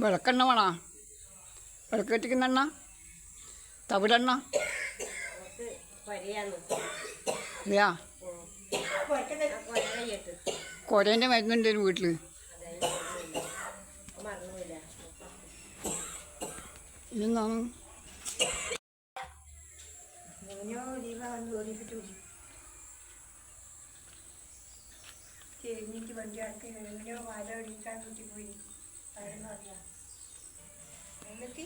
വിളക്കെണ്ണ വേണോ വിളക്ക് കെട്ടിക്കുന്ന എണ്ണ? തവിടെണ്ണ? കൊരയിട്ട് കുരേന്റെ മരുന്നുണ്ട് ഒരു വീട്ടിൽ ഇതെന്നാണ് ചെരിഞ്ഞിട്ട് വണ്ടി അടുത്ത് എങ്ങനെയോ മല ഒടിക്കാൻ കുത്തി പോയി പറയുന്ന അറിയാം എന്നിട്ട്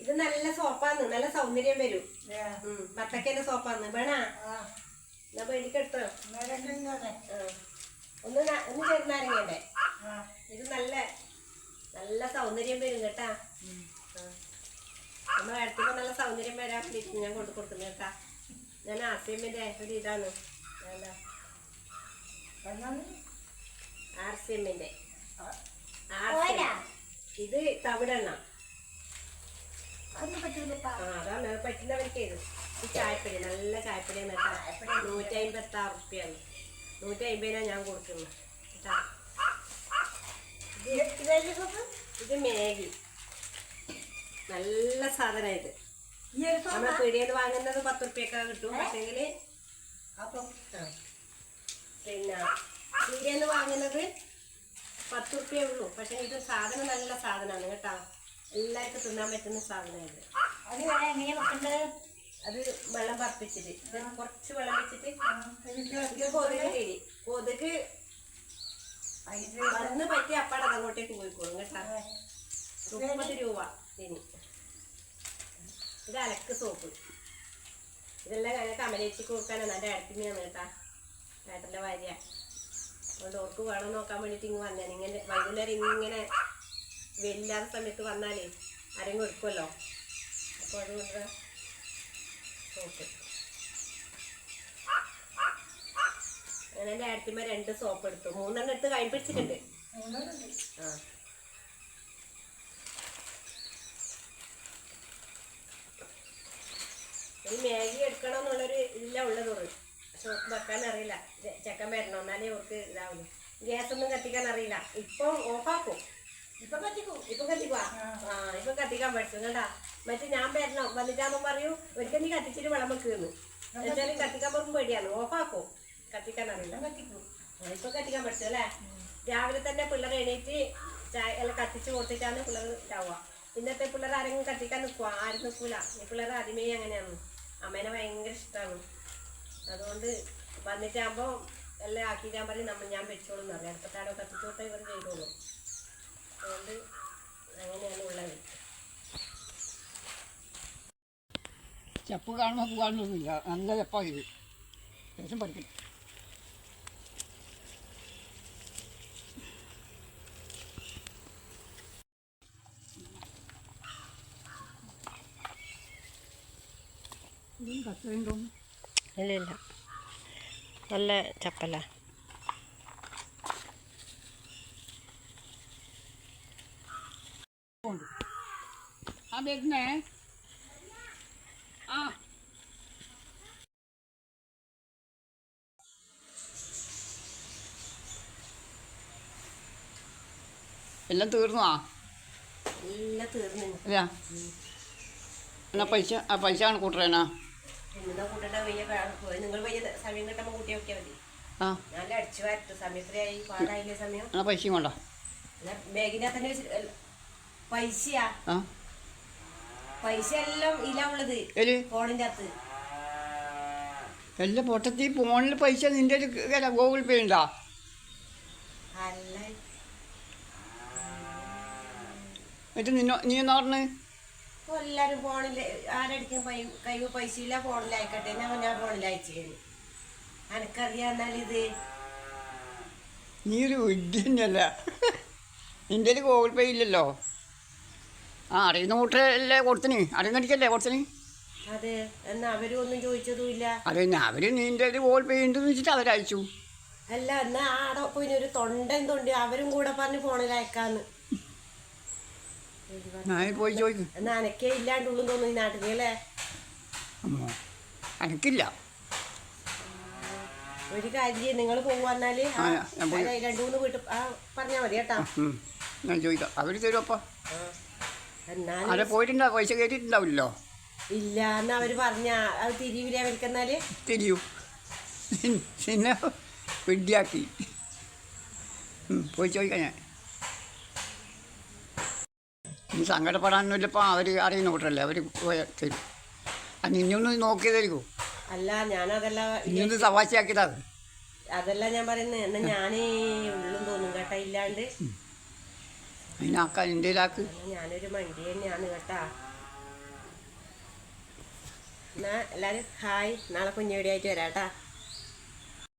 ഇത് നല്ല സോപ്പാന്ന്. നല്ല സൗന്ദര്യം വരും. മത്തക്കേന്റെ വത്തക്കേന്റെ സോപ്പാന്ന്. വേണാ? എന്നാ വേണ്ടിക്കെടുത്തോ ഒന്ന് ഒന്ന് ചെറുനാരങ്ങണ്ടേ ഇത് നല്ല നല്ല സൗന്ദര്യം വരും കേട്ടാ. നമ്മളെ അടുത്തേക്ക് നല്ല സൗന്ദര്യം വരാൻ വേണ്ടിയിട്ട് ഞാൻ കൊണ്ടു കൊടുക്കുന്നത് കേട്ടാ. ഞാൻ ആർസിഎമ്മിന്റെ ഒരു ഇതാണ്. വേണ്ട. ആർസിഎമ്മിന്റെ. ഇത് തവിടെണ്ണ. അതാണ്. അത് പറ്റുന്നവർക്ക് ഇത്. ഈ ചായപ്പൊടി നല്ല ചായപ്പൊടിയാണ് കേട്ടോ. നൂറ്റി അമ്പത്തി ആറ് റുപ്യാണ്. നൂറ്റി അമ്പതിനാണ് ഞാൻ കൊടുക്കുന്നത്. കേട്ടാ. ഇത് മാഗി. നല്ല സാധനം ഇത്. നമ്മൾ പീടിയെന്ന് വാങ്ങുന്നത് പത്ത് റുപ്യൊക്കെ കിട്ടും പക്ഷേങ്കിൽ അപ്പം പിന്നെ പീടിയെന്ന് വാങ്ങുന്നത് പത്ത് റുപ്യേ ഉള്ളൂ. പക്ഷേ ഇത് സാധനം നല്ല സാധനമാണ് കേട്ടോ. എല്ലാവർക്കും തിന്നാൻ പറ്റുന്ന സാധനം ഇത്. അത് എങ്ങനെയാണ് വെക്കേണ്ടത് അത് വെള്ളം പറപ്പിച്ചിട്ട് കുറച്ച് വെള്ളം വെച്ചിട്ട് ഇത് കൊതുക് കിടി കൊതുക് വന്ന് പറ്റി അപ്പാടെ അങ്ങോട്ടേക്ക് പോയിക്കോളും കേട്ടോ. മുപ്പത് രൂപ. അലക്ക് സോപ്പ്. ഇതെല്ലാം ഞങ്ങൾക്ക് അമലേച്ചിക്ക് കൊടുക്കാനാണ് എന്റെ അടുത്തിനാണ് കേട്ടാ ഏട്ടന്റെ ഭാര്യ. അതുകൊണ്ട് ഓർക്ക് വേണം നോക്കാൻ വേണ്ടിയിട്ട് ഇങ്ങ് വന്നേ ഇങ്ങനെ വൈകുന്നേരം ഇങ്ങനെ വെല്ലാത്ത സമയത്ത് വന്നാലേ ആരെങ്കിലും എടുക്കുമല്ലോ അപ്പോൾ അതുകൊണ്ട് സോപ്പ്. അങ്ങനെ എന്റെ അടുത്തിമ്മ രണ്ട് സോപ്പ് എടുത്തു. മൂന്നെണ്ണം എടുത്ത് കൈ പിടിച്ചിട്ടുണ്ട്. ആ. ഒരു മാഗി എടുക്കണം എന്നുള്ളൊരു ഇല്ല ഉള്ളതുള്ളൂ പക്ഷെ ഓർക്ക് വെക്കാൻ അറിയില്ല. ചെക്കൻ വരണം? എന്നാലേ ഓർക്ക് ഇതാവുള്ളൂ. ഗ്യാസ് ഒന്നും കത്തിക്കാൻ അറിയില്ല. ഇപ്പം ഓഫാക്കും. ഇപ്പൊ കത്തിക്കും. ഇപ്പൊ കത്തിക്കുവാ? ആ. ഇപ്പൊ കത്തിക്കാൻ പഠിച്ചു. കേട്ടാ മറ്റേ ഞാൻ വരണം? വന്നിട്ടാകുമ്പോൾ പറയൂ. ഒരിക്കൽ നീ കത്തിച്ചിട്ട് വെള്ളം വെക്കുന്നു എന്തായാലും കത്തിക്കാൻ പറയുമ്പോൾ പേടിയാണ്. ഓഫാക്കും. കത്തിക്കാൻ അറിയില്ല. കത്തിക്കും. ഇപ്പം കത്തിക്കാൻ പഠിച്ചു അല്ലേ? രാവിലെ തന്നെ പിള്ളേർ എണീറ്റ് ചായ എല്ലാം കത്തിച്ച് കൊടുത്തിട്ടാണ് പിള്ളേർ ഇതാവുക. ഇന്നത്തെ പിള്ളേർ ആരെങ്കിലും കത്തിക്കാൻ നിൽക്കുക ആരും നിൽക്കൂല. ഈ പിള്ളേർ ആദ്യമേ അങ്ങനെയാണ്. അമ്മേനെ ഭയങ്കര ഇഷ്ടമാണ് അതുകൊണ്ട് വന്നിട്ടാകുമ്പോൾ എല്ലാം ആക്കിയിട്ടാൻ പറയും നമ്മൾ ഞാൻ വെച്ചോളും എന്ന് പറയും അടുപ്പത്താടോ കത്തിച്ചോട്ടെ ഇവർ ചെയ്തോളും. അതുകൊണ്ട് അങ്ങനെയാണ് ഉള്ളത്. ചെപ്പ് കാണുമ്പോൾ പോകാനൊന്നുമില്ല നല്ല ചെപ്പാണ് ഇത്. ശേഷം പഠിക്കണം ഇല്ല ഇല്ല നല്ല ചപ്പല. ആ വരുന്നേ. ആ. എല്ലാം തീർന്നു? ആ എല്ലാം തീർന്നു അല്ല എന്നാ പൈസ ആ പൈസ ആണ് കൂട്ടറേനാ വയ്യ നിങ്ങൾ വയ്യ സമയം കിട്ടുമ്പോൾ കൂട്ടി നോക്കിയാൽ മതി. ആ. നല്ല അടിച്ചു വരട്ടെ. സമയത്തിനായി പാടായില്ലേ സമയം? എന്നാ പൈസയും കൊണ്ട? എന്നാ ബാഗിനകത്ത് തന്നെ പൈസയാ? പൈസ എല്ലാം ഇല്ല ഉള്ളത്. ഫോണിന്റെ അകത്ത്. എല്ലാം പൊട്ടത്തി ഫോണിൽ പൈസ നിന്റെ ഗൂഗിൾ പേ ഉണ്ടോ? അല്ല. എന്നിട്ട് നിന്നോ നീ എന്നാ പറഞ്ഞ്? ഇപ്പൊ എല്ലാരും ഫോണിൽ ആരടിക്കും കൈ പൈസ ഇല്ല ഫോണിൽ അയക്കട്ടെ ഞാൻ ഞാൻ ഫോണിൽ അയച്ചു തരും. എനക്കറിയാന്നാൽ ഇത് നീ ഒരു വിദ്യ തന്നെയല്ല നിന്റെ ഒരു ഗൂഗിൾ പേ ഇല്ലല്ലോ. ആ അറിയുന്ന കൂട്ടല്ലേ കൊടുത്തിന്? അറിയുന്നടിക്കല്ലേ കൊടുത്തിന്? അതെ എന്നാ അവരും ഒന്നും ചോദിച്ചതും ഇല്ല. അത് അവർ നിന്റെ നിന്റെ ഗൂഗിൾ പേ ഉണ്ടെന്ന് വെച്ചിട്ട് അവരയച്ചു. അല്ല എന്നാ ആടെ പോയി ഒരു തൊണ്ടൻ തൊണ്ടി അവരും കൂടെ പറഞ്ഞ് ഫോണിൽ അയക്കാന്ന്. ഞാൻ പോയി ചോദിക്കും. എന്നാ അനക്കേ ഇല്ലാണ്ടുള്ളൂ തോന്നുന്നു ഈ നാട്ടിൽ അല്ലേ? അമ്മോ എനിക്കില്ല ഒരു കാര്യം നിങ്ങൾ പോകുവാന്നാൽ രണ്ടു മൂന്ന് വീട്ട് മതി കേട്ടാ. ഞാൻ ചോദിക്കാം. അവർ തരും അപ്പം. ആ. എന്നാലും അവിടെ പോയിട്ടുണ്ടാവും പൈസ കയറ്റിയിട്ടുണ്ടാവില്ലല്ലോ ഇല്ല എന്നാ അവർ പറഞ്ഞ. അത് തിരിവില്ല അവർക്കെന്നാൽ തിരിയൂ. പിന്നെ പോയി ചോദിക്കാം ഞാൻ. ഇനി സങ്കടപ്പെടാനൊന്നുമില്ല. ഇപ്പം അവർ അറിയുന്ന കൂട്ടല്ലേ അവർ പോയ തരും. അത് നിന്നൊന്ന് നോക്കിയതായിരിക്കും. അല്ല ഞാനതല്ല ഇനിയൊന്ന് തവാശയാക്കിയതാ അതല്ല ഞാൻ പറയുന്നത് എന്നാ ഞാനേ ഉള്ളും തോന്നും കേട്ടാ ഇല്ലാണ്ട്. അതിനാക്കാൻ എന്തേലാക്ക് ഞാനൊരു മണ്ടി തന്നെയാണ് കേട്ടാ. എന്നാ എല്ലാരും ഹായ്. നാളെ കുഞ്ഞുവടിയായിട്ട് വരാം കേട്ടാ.